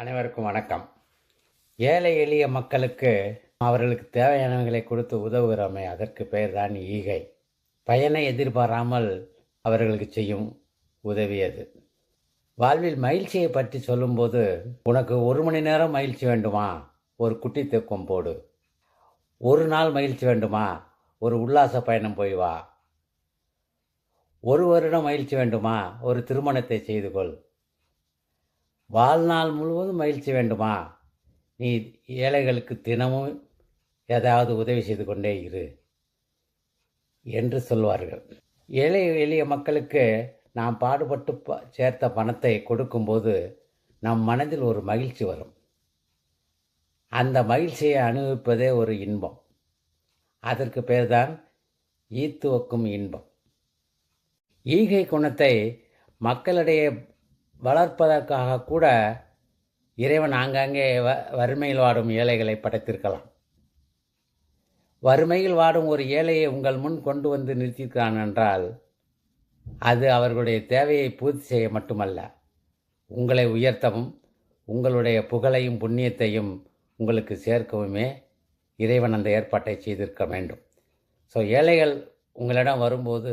அனைவருக்கும் வணக்கம். ஏழை எளிய மக்களுக்கு அவர்களுக்கு தேவையானவைகளை கொடுத்து உதவுகிறோமே அதற்கு பெயர் தான் ஈகை. பயனை எதிர்பாராமல் அவர்களுக்கு செய்யும் உதவியது வாழ்வில் மகிழ்ச்சியை பற்றி சொல்லும்போது உனக்கு ஒரு மணி நேரம் மகிழ்ச்சி வேண்டுமா? ஒரு குட்டி தூக்கம் போடு. ஒரு நாள் மகிழ்ச்சி வேண்டுமா? ஒரு உல்லாச பயணம் போய் வா. ஒரு வருடம் மகிழ்ச்சி வேண்டுமா? ஒரு திருமணத்தை செய்து கொள். வாழ்நாள் முழுவதும் மகிழ்ச்சி வேண்டுமா? நீ ஏழைகளுக்கு தினமும் ஏதாவது உதவி செய்து கொண்டே இரு என்று சொல்வார்கள். ஏழை எளிய மக்களுக்கு நாம் பாடுபட்டு ப- சேர்த்த பணத்தை கொடுக்கும்போது நம் மனதில் ஒரு மகிழ்ச்சி வரும். அந்த மகிழ்ச்சியை அனுபவிப்பதே ஒரு இன்பம். அதற்கு பேர்தான் ஈத்துவக்கும் இன்பம். ஈகை குணத்தை மக்களிடையே வளர்ப்பதற்காக கூட இறைவன் ஆங்காங்கே வ வறுமையில் வாடும் ஏழைகளை படைத்திருக்கலாம். வறுமையில் வாடும் ஒரு ஏழையை உங்கள் முன் கொண்டு வந்து நிறுத்தியிருக்கிறான் என்றால் அது அவர்களுடைய தேவையை பூர்த்தி செய்ய மட்டுமல்ல. உங்களை உயர்த்தவும் உங்களுடைய புகழையும் புண்ணியத்தையும் உங்களுக்கு சேர்க்கவுமே இறைவன் அந்த ஏற்பாட்டை செய்திருக்க வேண்டும். ஸோ ஏழைகள் உங்களிடம் வரும்போது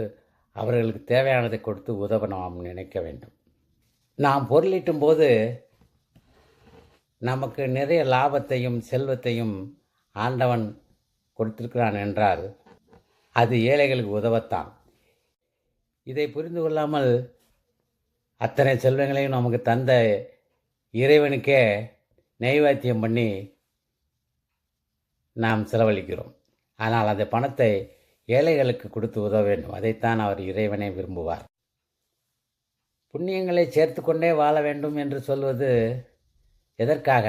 அவர்களுக்கு தேவையானதை கொடுத்து உதவ நாம் நினைக்க வேண்டும். நாம் பொருளீட்டும் போது நமக்கு நிறைய லாபத்தையும் செல்வத்தையும் ஆண்டவன் கொடுத்திருக்கிறான் என்றால் அது ஏழைகளுக்கு உதவத்தான். இதை புரிந்து கொள்ளாமல் அத்தனை செல்வங்களையும் நமக்கு தந்த இறைவனுக்கே நெய்வேத்தியம் பண்ணி நாம் செலவழிக்கிறோம். ஆனால் அந்த பணத்தை ஏழைகளுக்கு கொடுத்து உதவ வேண்டும். அதைத்தான் அவர் இறைவனை விரும்புவார். புண்ணியங்களை சேர்த்து கொண்டே வாழ வேண்டும் என்று சொல்வது எதற்காக?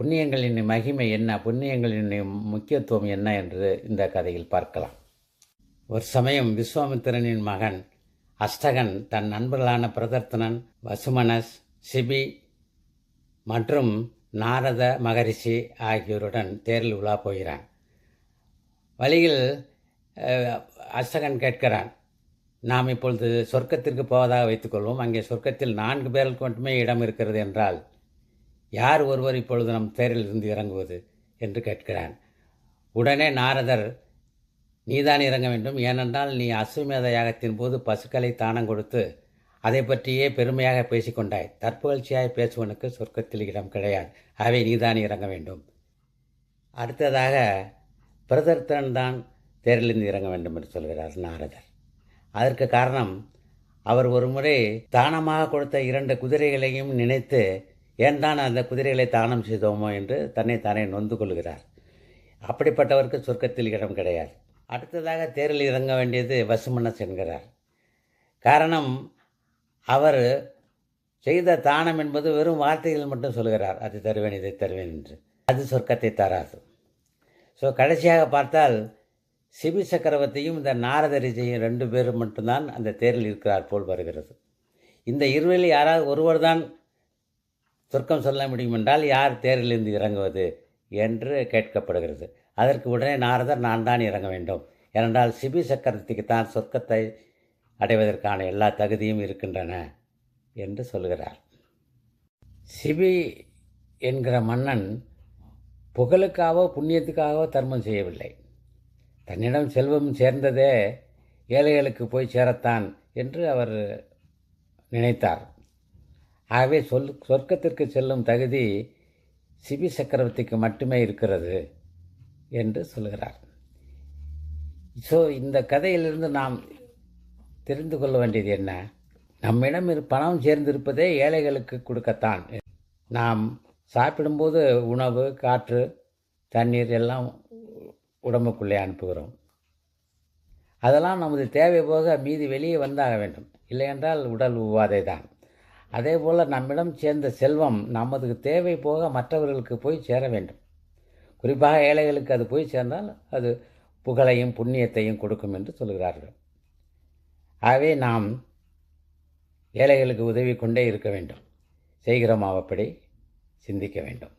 புண்ணியங்களின் மகிமை என்ன? புண்ணியங்களின் முக்கியத்துவம் என்ன என்று இந்த கதையில் பார்க்கலாம். ஒரு சமயம் விஸ்வாமித்திரனின் மகன் அஷ்டகன் தன் நண்பர்களான பிரதர்த்தனன் வசுமனஸ் சிபி மற்றும் நாரத மகரிஷி ஆகியோருடன் தேரில் உலா போகிறான். வழியில் அஷ்டகன் கேட்கிறான் நாம் இப்பொழுது சொர்க்கத்திற்கு போவதாக வைத்துக்கொள்வோம். அங்கே சொர்க்கத்தில் நான்கு பேருக்கு மட்டுமே இடம் இருக்கிறது என்றால் யார் ஒருவர் இப்பொழுது நம் தேரில் இருந்து இறங்குவது என்று கேட்கிறான். உடனே நாரதர் நீதான் இறங்க வேண்டும். ஏனென்றால் நீ அஸ்வமேத யாகத்தின் போது பசுக்களை தானம் கொடுத்து அதை பற்றியே பெருமையாக பேசிக்கொண்டாய். தற்புகழ்ச்சியாய் பேசுவனுக்கு சொர்க்கத்தில் இடம் கிடையாது. அவை நீதான் இறங்க வேண்டும். அடுத்ததாக பிரதர்த்தன் தான் தேரிலிருந்து இறங்க வேண்டும் என்று சொல்கிறார் நாரதர். அதற்கு காரணம் அவர் ஒரு முறை தானமாக கொடுத்த இரண்டு குதிரைகளையும் நினைத்து ஏன் தான் அந்த குதிரைகளை தானம் செய்தோமோ? என்று தன்னை தானே நொந்து கொள்கிறார். அப்படிப்பட்டவருக்கு சொர்க்கத்தில் இடம் கிடையாது. அடுத்ததாக தேரில் இறங்க வேண்டியது வசுமனஸ் என்கிறார். காரணம் அவர் செய்த தானம் என்பது வெறும் வார்த்தைகள் மட்டும் சொல்கிறார். அது தருவேன் இதை தருவேன் என்று. அது சொர்க்கத்தை தராது. ஸோ கடைசியாக பார்த்தால் சிபி சக்கரவர்த்தியும் இந்த நாரதரிஜையும் ரெண்டு பேரும் மட்டும்தான் அந்த தேரில் இருக்கிறார் போல் வருகிறது. இந்த இருவரில் யாராவது ஒருவர் தான் சொர்க்கம் சொல்ல முடியும் என்றால் யார் தேரிலிருந்து இறங்குவது என்று கேட்கப்படுகிறது. அதற்கு உடனே நாரதர் நான் தான் இறங்க வேண்டும். ஏனென்றால் சிபி சக்கரவர்த்திக்கு தான் சொர்க்கத்தை அடைவதற்கான எல்லா தகுதியும் இருக்கின்றன என்று சொல்கிறார். சிபி என்கிற மன்னன் புகழுக்காகவோ புண்ணியத்துக்காகவோ தர்மம் செய்யவில்லை. தன்னிடம் செல்வம் சேர்ந்ததே ஏழைகளுக்கு போய் சேரத்தான் என்று அவர் நினைத்தார். ஆகவே சொல் சொர்க்கத்திற்கு செல்லும் தகுதி சிபி சக்கரவர்த்திக்கு மட்டுமே இருக்கிறது என்று சொல்கிறார். ஸோ இந்த கதையிலிருந்து நாம் தெரிந்து கொள்ள வேண்டியது என்ன? நம்மிடம் இரு பணம் சேர்ந்திருப்பதே ஏழைகளுக்கு கொடுக்கத்தான். நாம் சாப்பிடும்போது உணவு காற்று தண்ணீர் எல்லாம் உடம்புக்குள்ளே அனுப்புகிறோம். அதெல்லாம் நமது தேவை போக மீதி வெளியே வந்தாக வேண்டும். இல்லையென்றால் உடல் உவாதை தான் அதே போல் நம்மிடம் சேர்ந்த செல்வம் நமது தேவை போக மற்றவர்களுக்கு போய் சேர வேண்டும். குறிப்பாக ஏழைகளுக்கு அது போய் சேர்ந்தால் அது புகழையும் புண்ணியத்தையும் கொடுக்கும் என்று சொல்கிறார்கள். ஆகவே நாம் ஏழைகளுக்கு உதவி கொண்டே இருக்க வேண்டும். செய்கிறோம் அப்படி சிந்திக்க வேண்டும்.